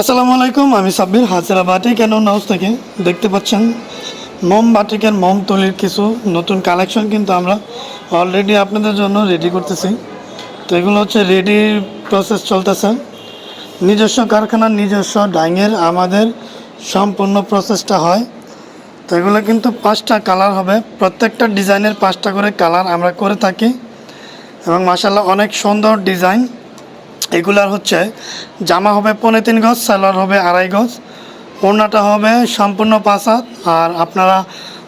আসসালামু আলাইকুম, আমি সাব্বির হাজারা বাটিক অ্যান্ড হাউস থেকে দেখতে পাচ্ছেন মম বাটিকের মম তলির কিছু নতুন কালেকশন কিন্তু আমরা অলরেডি আপনাদের জন্য রেডি করতেছি। তো এগুলো হচ্ছে রেডি প্রসেস চলতেছে। নিজস্ব কারখানার নিজস্ব ডাইংয়ের আমাদের সম্পূর্ণ প্রসেসটা হয়। তো এগুলো কিন্তু পাঁচটা কালার হবে। প্রত্যেকটা ডিজাইনের পাঁচটা করে কালার আমরা করে থাকি। এবং মাসাল্লাহ অনেক সুন্দর ডিজাইন এগুলার হচ্ছে, জামা হবে পনেরো তিন গজ, সালোয়ার হবে আড়াই গজ, ওড়নাটা হবে সম্পূর্ণ পাঁচ হাত, আর আপনারা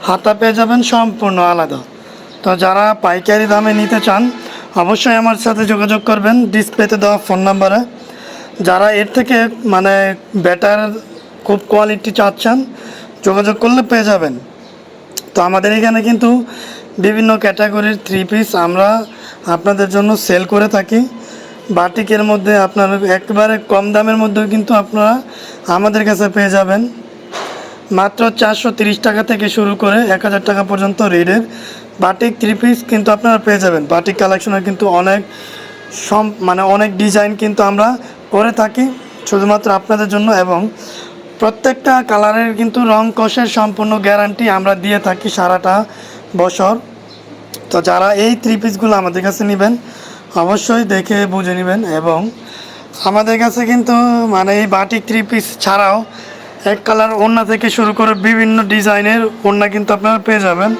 হাতা পেয়ে যাবেন সম্পূর্ণ আলাদা। তো যারা পাইকারি দামে নিতে চান, অবশ্যই আমার সাথে যোগাযোগ করবেন, ডিসপ্লেতে দেওয়া ফোন নাম্বারে। যারা এর থেকে মানে বেটার খুব কোয়ালিটি চাচ্ছেন, যোগাযোগ করলে পেয়ে যাবেন। তো আমাদের এখানে কিন্তু বিভিন্ন ক্যাটাগরির থ্রি পিস আমরা আপনাদের জন্য সেল করে থাকি। বাটিকের মধ্যে আপনার একবারে কম দামের মধ্যেও কিন্তু আপনারা আমাদের কাছে পেয়ে যাবেন। মাত্র চারশো টাকা থেকে শুরু করে এক হাজার টাকা পর্যন্ত রেডের বাটিক থ্রি পিস কিন্তু আপনারা পেয়ে যাবেন। বাটিক কালেকশনের কিন্তু অনেক সম মানে অনেক ডিজাইন কিন্তু আমরা করে থাকি, শুধুমাত্র আপনাদের জন্য এবং প্রত্যেকটা কালারের কিন্তু রং কষের সম্পূর্ণ গ্যারান্টি আমরা দিয়ে থাকি সারাটা বছর। তো যারা এই থ্রি পিসগুলো আমাদের কাছে নেবেন অবশ্যই দেখে বুঝে নেবেন এবং আমাদের কাছে কিন্তু মানে এই বাটিক থ্রি পিস ছাড়াও এক কালার ওড়না থেকে শুরু করে বিভিন্ন ডিজাইনের ওড়না কিন্তু আপনারা পেয়ে যাবেন।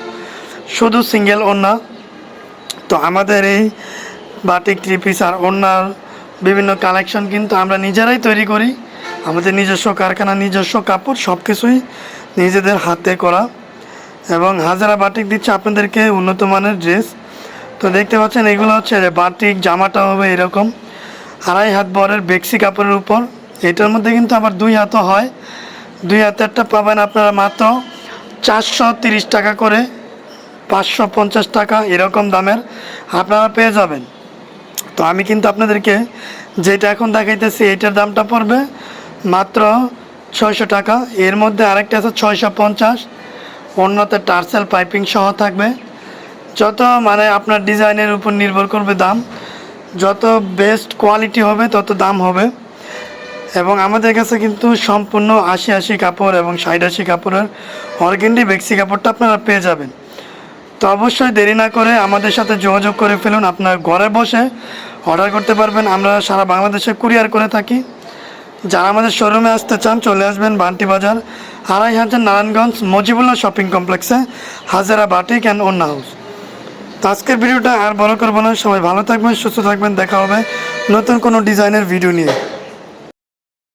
শুধু সিঙ্গেল ওড়না। তো আমাদের এই বাটিক থ্রি পিস আর ওড়নার বিভিন্ন কালেকশন কিন্তু আমরা নিজেরাই তৈরি করি। আমাদের নিজস্ব কারখানা, নিজস্ব কাপড় সব কিছুই নিজেদের হাতে করা। এবং হাজারা বাটিক দিচ্ছে আপনাদেরকে উন্নত মানের ড্রেস তো দেখতে পাচ্ছেন, এগুলো হচ্ছে বাটিক, জামাটা হবে এরকম। আড়াই হাত বরের বেক্সি কাপড়ের উপর। এটার মধ্যে কিন্তু আবার দুই হাতও হয়। দুই হাতেরটা পাবেন আপনারা মাত্র চারশো তিরিশ টাকা করে, পাঁচশো পঞ্চাশ টাকা এরকম দামের আপনারা পেয়ে যাবেন। তো আমি কিন্তু আপনাদেরকে যেটা এখন দেখাইতেছি, এটার দামটা পড়বে মাত্র ছয়শো টাকা। এর মধ্যে আরেকটা আছে ছয়শো পঞ্চাশ। অন্যতে টার্সেল পাইপিং সহ থাকবে। যত মানে আপনার ডিজাইনের উপর নির্ভর করবে দাম, যত বেস্ট কোয়ালিটি হবে, তত দাম হবে। এবং আমাদের কাছে কিন্তু সম্পূর্ণ আশি আশি কাপড় এবং ষাট আশি কাপড়ের অর্গেন্ডি বেক্সি কাপড়টা আপনারা পেয়ে যাবেন। তো অবশ্যই দেরি না করে আমাদের সাথে যোগাযোগ করে ফেলুন, আপনার ঘরে বসে অর্ডার করতে পারবেন। আমরা সারা বাংলাদেশে কুরিয়ার করে থাকি। যারা আমাদের শোরুমে আসতে চান, চলে আসবেন বান্টি বাজার, আড়াই হাজার নারায়ণগঞ্জ মজিবুল্লাহ শপিং কমপ্লেক্সে, হাজারা বাটিক অ্যান্ড অন্য হাউস তো আজকের ভিডিওটা আর বড় করব না। সবাই ভালো থাকবেন, সুস্থ থাকবেন। দেখা হবে নতুন কোনো ডিজাইনের ভিডিও নিয়ে।